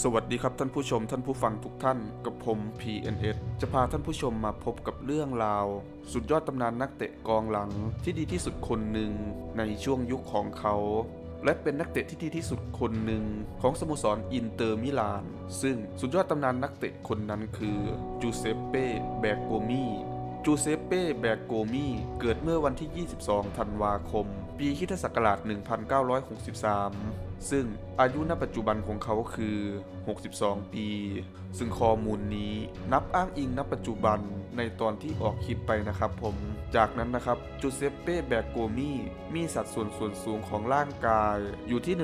สวัสดีครับท่านผู้ชมท่านผู้ฟังทุกท่านกับผม PNS จะพาท่านผู้ชมมาพบกับเรื่องราว สุดยอดตำนานนักเตะกองหลังที่ดีที่สุดคนหนึ่งในช่วงยุคของเขา และเป็นนักเตะที่ดีที่สุดคนหนึ่งของสโมสรอินเตอร์มิลาน ซึ่งสุดยอดตำนานนักเตะคนนั้นคือจูเซปเป้แบกโกมีจูเซปเป้แบกโกมีเกิดเมื่อวันที่ 22 ธันวาคม ปีคริสตศักราช 1963 ซึ่งอายุณปัจจุบันของเขาคือ 62 ปี ซึ่งข้อมูลนี้นับอ้างอิงณปัจจุบันในตอนที่ออกคลิปไปนะครับผม จากนั้นนะครับจูเซปเป้แบกโกมีมีสัดส่วนส่วนสูงของร่างกายอยู่ที่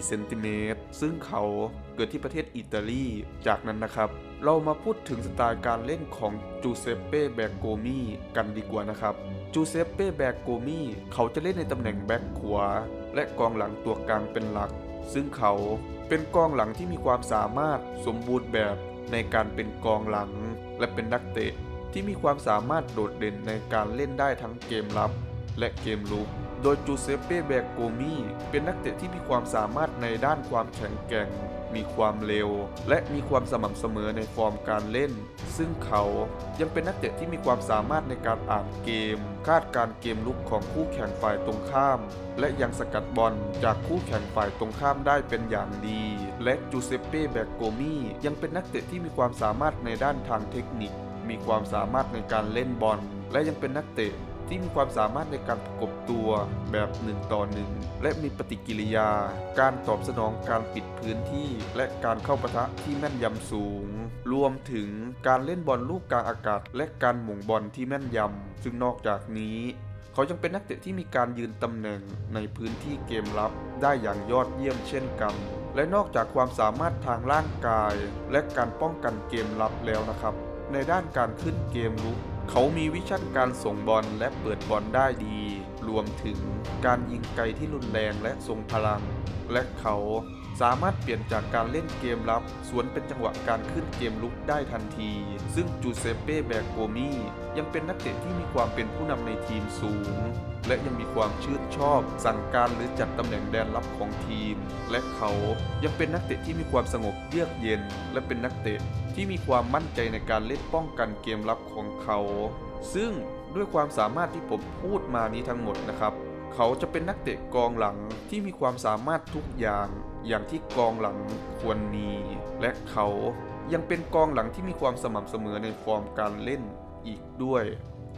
184 เซนติเมตร ซึ่งเขาเกิดที่ประเทศอิตาลี จากนั้นนะครับ เรามาพูดถึงสไตล์การเล่นของจูเซปเป้แบกโกมีกันดีกว่านะครับ จูเซปเป้แบกโกมี่เขาจะเล่นในตำแหน่งแบ็กขวา และกองหลังตัวกลางเป็นหลัก ซึ่งเขาเป็นกองหลังที่มีความสามารถสมบูรณ์แบบในการเป็นกองหลัง และเป็นนักเตะที่มีความสามารถโดดเด่นในการเล่นได้ทั้งเกมรับและเกมลุก โดยจูเซปเป้แบกโกมีเป็นนักเตะที่มีความสามารถในด้านความแข็งแกร่ง มีความเร็ว และมีความสม่ำเสมอในฟอร์มการเล่น ซึ่งเขายังเป็นนักเตะที่มีความสามารถในการอ่านเกม คาดการเกมลุกของคู่แข่งฝ่ายตรงข้าม และยังสกัดบอลจากคู่แข่งฝ่ายตรงข้ามได้เป็นอย่างดี และจูเซปเป้แบกโกมียังเป็นนักเตะที่มีความสามารถในด้านทางเทคนิค มีความสามารถในการเล่นบอลและยังเป็นนักเตะ ที่มีความสามารถในการประกบตัวแบบหนึ่งต่อหนึ่งและมีปฏิกิริยา การตอบสนองการปิดพื้นที่ และการเข้าปะทะที่แม่นยำสูง รวมถึงการเล่นบอลลูกกลางอากาศ และการหม่งบอลที่แม่นยำซึ่งนอกจากนี้เขายังเป็นนักเตะที่มีการยืนตำแหน่งในพื้นที่เกมรับ ได้อย่างยอดเยี่ยมเช่นกัน และนอกจากความสามารถทางร่างกาย และการป้องกันเกมรับแล้วนะครับ ในด้านการขึ้นเกมลุก เขามีวิชั่นการส่งบอลและเปิดบอลได้ดี รวมถึงการยิงไกลที่รุนแรงและทรงพลัง และเขาสามารถเปลี่ยนจากการเล่นเกมรับ สวนเป็นจังหวะการขึ้นเกมลุกได้ทันที ซึ่งจูเซเป้แบกโกมียังเป็นนักเตะที่มีความเป็นผู้นำในทีมสูง และยังมีความชื่นชอบ สั่งการหรือจัดตำแหน่งแดนรับของทีม และเขายังเป็นนักเตะที่มีความสงบเยือกเย็น และเป็นนักเตะที่มีความมั่นใจในการเล่นป้องกันเกมรับของเขา ซึ่งด้วยความสามารถที่ผมพูดมานี้ทั้งหมดนะครับ เขาจะเป็นนักเตะกองหลังที่มีความสามารถทุกอย่างอย่างที่กองหลังควรมี และเขายังเป็นกองหลังที่มีความสม่ำเสมอในฟอร์มการเล่นอีกด้วย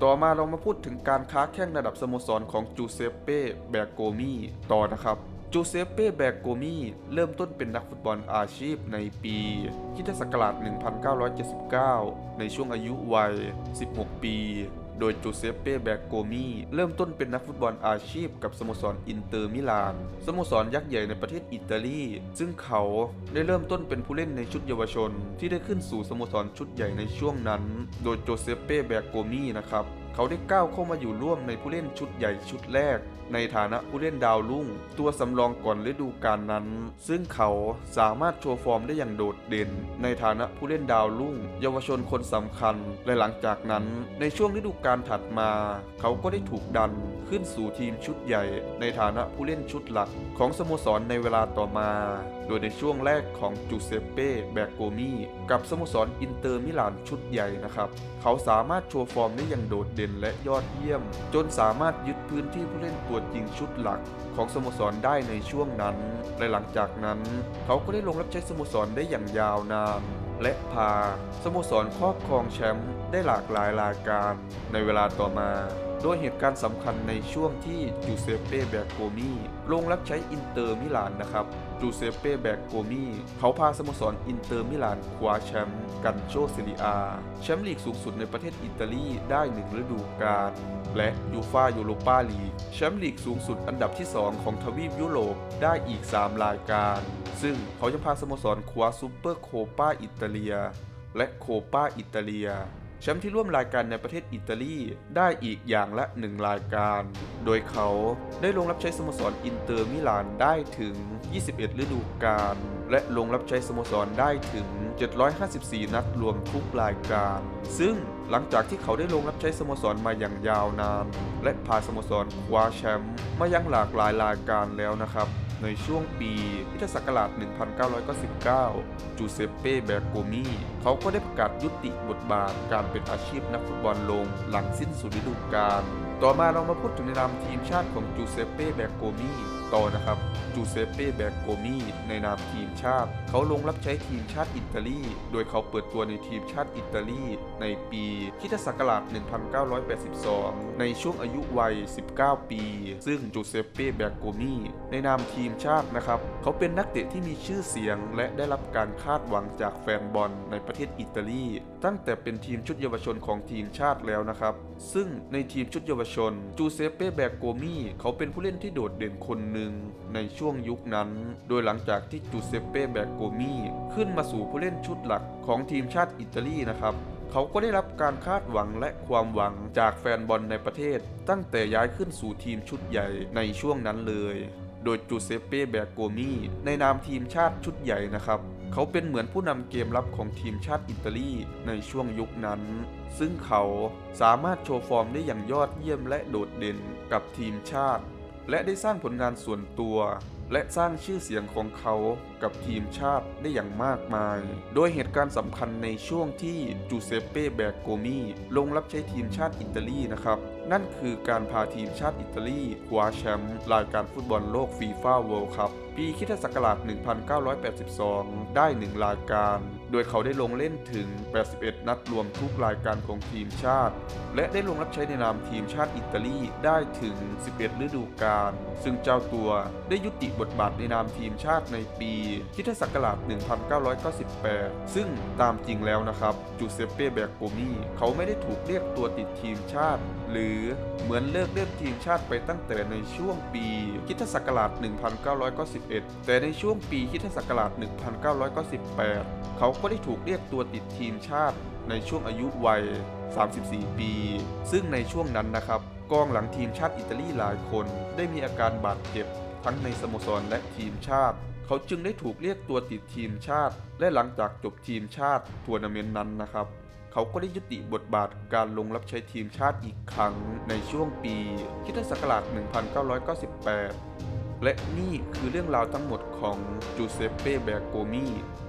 ต่อมาเรามาพูดถึงการค้าแข่งระดับสโมสรของจูเซปเป้แบกโกมีต่อนะครับจูเซปเป้แบกโกมีเริ่มต้นเป็นนักฟุตบอลอาชีพในปีคริสตศักราช1979 ในช่วงอายุวัย 16 ปี โดยจูเซปเป้แบกโกมีเริ่มต้นเป็นนักฟุตบอลอาชีพกับสโมสรอินเตอร์มิลานสโมสรยักษ์ใหญ่ในประเทศอิตาลี ซึ่งเขาได้เริ่มต้นเป็นผู้เล่นในชุดเยาวชน ที่ได้ขึ้นสู่สโมสรชุดใหญ่ในช่วงนั้น โดยโจเซปเป้แบกโกมีนะครับ เขาได้ก้าวเข้ามาอยู่ร่วมในผู้เล่นชุดใหญ่ชุดแรก ในฐานะผู้เล่นดาวรุ่ง ตัวสำรองก่อนฤดูกาลนั้น ซึ่งเขาสามารถโชว์ฟอร์มได้อย่างโดดเด่น ในฐานะผู้เล่นดาวรุ่ง เยาวชนคนสำคัญ และหลังจากนั้นในช่วงฤดูกาลถัดมา เขาก็ได้ถูกดันขึ้นสู่ทีมชุดใหญ่ ในฐานะผู้เล่นชุดหลักของสโมสรในเวลาต่อมาโดยในช่วงแรกของจูเซปเป้แบกโกมีกับสโมสรอินเตอร์มิลานชุดใหญ่นะครับ เขาสามารถโชว์ฟอร์มได้อย่างโดดเด่นและยอดเยี่ยม จนสามารถยึดพื้นที่ผู้เล่นตัวจริงชุดหลักของสโมสรได้ในช่วงนั้น และหลังจากนั้น เขาก็ได้ลงรับใช้สโมสรได้อย่างยาวนานและพาสโมสรครอบครองแชมป์ได้หลากหลายรายการในเวลาต่อมา โดยเหตุการณ์สำคัญในช่วงที่จูเซปเป้แบกโกมีลงรับใช้อินเตอร์มิลานนะครับจูเซปเป้แบกโกมีเขาพาสโมสรอินเตอร์มิลานคว้าแชมป์กันโชเซเรียอาแชมป์ลีกสูงสุดในประเทศอิตาลีได้หนึ่งฤดูกาลและยูฟายูโรปาลีกแชมป์ลีกสูงสุดอันดับที่ 2 ของทวีปยุโรปได้อีก 3 รายการ ซึ่งเขายังพาสโมสรคว้าซูเปอร์โคปาอิตาเลีย และโคปาอิตาเลีย แชมป์ที่ร่วมรายการในประเทศอิตาลีได้อีกอย่างละหนึ่งรายการ โดยเขาได้ลงรับใช้สโมสรอินเตอร์มิลานได้ถึง 21 ฤดูกาล และลงรับใช้สโมสรได้ถึง 754 นัดรวมทุกรายการ ซึ่งหลังจากที่เขาได้ลงรับใช้สโมสรมาอย่างยาวนาน และพาสโมสรคว้าแชมป์มายังหลากหลายรายการแล้วนะครับ ในช่วงปีพุทธศักราช 1999 จูเซปเป้ แบรโกมี เขาก็ได้ประกาศยุติบทบาทการเป็นอาชีพนักฟุตบอลลงหลังสิ้นสุดฤดูกาล ต่อมาเรามาพูดถึงในนามทีมชาติของจูเซปเป้ แบรโกมี ต่อนะครับจูเซปเป้แบร์โกมีในนามทีมชาติ เขาลงรับใช้ทีมชาติอิตาลี โดยเขาเปิดตัวในทีมชาติอิตาลีในปีคริสตศักราช 1982 ในช่วงอายุวัย 19 ปี ซึ่งจูเซปเป้แบร์โกมีในนามทีมชาตินะครับ เขาเป็นนักเตะที่มีชื่อเสียง และได้รับการคาดหวังจากแฟนบอลในประเทศอิตาลี ตั้งแต่เป็นทีมชุดเยาวชนของทีมชาติแล้วนะครับ ซึ่งในทีมชุดเยาวชนจูเซปเป้แบร์โกมีเขาเป็นผู้เล่นที่โดดเด่นคนหนึ่งในช่วงยุคนั้น โดยหลังจากที่จูเซปเป้แบร์โกมีขึ้นมาสู่ผู้เล่นชุดหลักของทีมชาติอิตาลีนะครับเขาก็ได้รับการคาดหวังและความหวังจากแฟนบอลในประเทศ ตั้งแต่ย้ายขึ้นสู่ทีมชุดใหญ่ในช่วงนั้นเลย โดยจูเซปเป้แบร์โกมีในนามทีมชาติชุดใหญ่นะครับเขาเป็นเหมือนผู้นำเกมรับของทีมชาติอิตาลีในช่วงยุคนั้น ซึ่งเขาสามารถโชว์ฟอร์มได้อย่างยอดเยี่ยมและโดดเด่นกับทีมชาติ และได้สร้างผลงานส่วนตัว และสร้างชื่อเสียงของเขากับทีมชาติได้อย่างมากมาย โดยเหตุการณ์สำคัญในช่วงที่จูเซปเป้แบร์โกมีลงรับใช้ทีมชาติอิตาลีนะครับ นั่นคือการพาทีมชาติอิตาลีคว้าแชมป์รายการฟุตบอลโลกฟีฟ่าเวิลด์คัพปีคริสตศักราช1982 ได้ 1 รายการโดยเขาได้ลงเล่นถึง 81 นัดรวมทุกรายการของทีมชาติ และได้ลงรับใช้ในนามทีมชาติอิตาลีได้ถึง 11 ฤดูกาล ซึ่งเจ้าตัวได้ยุติบทบาทในนามทีมชาติในปีคริสตศักราช 1998 ซึ่งตามจริงแล้วนะครับจูเซปเป้แบร์โกมีเขาไม่ได้ถูกเรียกตัวติดทีมชาติ หรือเหมือนเลิกเล่นทีมชาติไปตั้งแต่ในช่วงปีคริสตศักราช 1991 แต่ในช่วงปีคริสตศักราช 1998 เขาก็ได้ถูกเรียกตัวติดทีมชาติในช่วงอายุวัย 34 ปี ซึ่งในช่วงนั้นนะครับกองหลังทีมชาติอิตาลีหลายคนได้มีอาการบาดเจ็บ ทั้งในสโมสรและทีมชาติ เขาจึงได้ถูกเรียกตัวติดทีมชาติ และหลังจากจบทีมชาติทัวร์นาเมนต์นั้นนะครับเขาก็ได้ยุติบทบาทการลงรับใช้ทีมชาติอีกครั้งในช่วงปีคริสตศักราช1998 และนี่คือเรื่องราวทั้งหมดของจูเซปเป้แบโกมี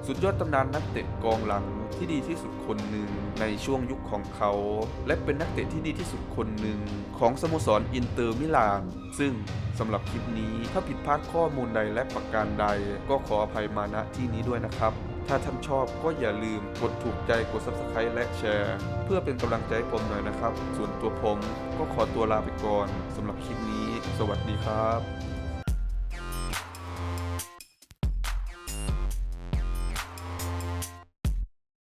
สุดยอดตำนานนักเตะกองหลังที่ดีที่สุดคนหนึ่งในช่วงยุคของเขา และเป็นนักเตะที่ดีที่สุดคนหนึ่งของสโมสรอินเตอร์มิลาน ซึ่งสำหรับคลิปนี้ถ้าผิดพลาดข้อมูลใดและประการใด ก็ขออภัยมาณที่นี้ด้วยนะครับ ถ้าท่านชอบก็อย่าลืมกดถูกใจกด subscribe และแชร์ เพื่อเป็นกำลังใจให้ผมหน่อยนะครับ ส่วนตัวผมก็ขอตัวลาไปก่อนสำหรับคลิปนี้ สวัสดีครับ